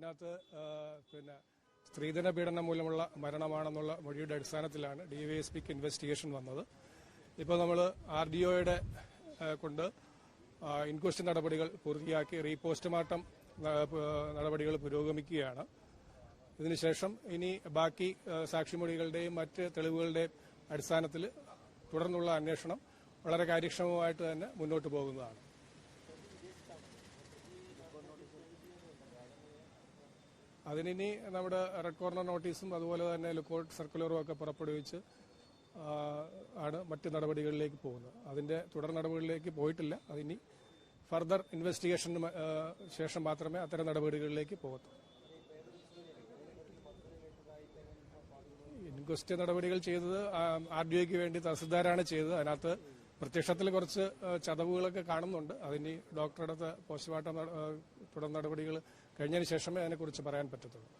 ഇതിനകത്ത് പിന്നെ സ്ത്രീധന പീഡനം മൂലമുള്ള മരണമാണെന്നുള്ള മൊഴിയുടെ അടിസ്ഥാനത്തിലാണ് ഡി വൈ എസ് പിക്ക് ഇൻവെസ്റ്റിഗേഷൻ വന്നത്. ഇപ്പോൾ നമ്മൾ ആർ ഡി ഒയുടെ കൊണ്ട് ഇൻക്വസ്റ്റ് നടപടികൾ പൂർത്തിയാക്കി റീപോസ്റ്റ്മോർട്ടം നടപടികൾ പുരോഗമിക്കുകയാണ്. ഇതിനുശേഷം ഇനി ബാക്കി സാക്ഷിമൊഴികളുടെയും മറ്റ് തെളിവുകളുടെയും അടിസ്ഥാനത്തിൽ തുടർന്നുള്ള അന്വേഷണം വളരെ കാര്യക്ഷമമായിട്ട് തന്നെ മുന്നോട്ട് പോകുന്നതാണ്. അതിനി നമ്മുടെ റെഡ് കോർണർ നോട്ടീസും അതുപോലെ തന്നെ ലുക്കോട്ട് സർക്കുലറും ഒക്കെ പുറപ്പെടുവിച്ച് ആണ് മറ്റ് നടപടികളിലേക്ക് പോകുന്നത്. അതിന്റെ തുടർ നടപടികളിലേക്ക് പോയിട്ടില്ല. അതിനി ഫർദർ ഇൻവെസ്റ്റിഗേഷന് ശേഷം മാത്രമേ അത്തരം നടപടികളിലേക്ക് പോകത്തുള്ളൂ ഇൻക്വസ്റ്റ് നടപടികൾ ചെയ്തത് ആർ ഡി ഒക്ക് വേണ്ടി തഹസിൽദാരാണ് ചെയ്തത്. അതിനകത്ത് പ്രത്യക്ഷത്തിൽ കുറച്ച് ചതവുകളൊക്കെ കാണുന്നുണ്ട്. അതിന് ഡോക്ടറുടെ പോസ്റ്റ്മോർട്ടം തുടർ നടപടികൾ കഴിഞ്ഞതിന് ശേഷമേ അതിനെക്കുറിച്ച് പറയാൻ പറ്റത്തുള്ളൂ.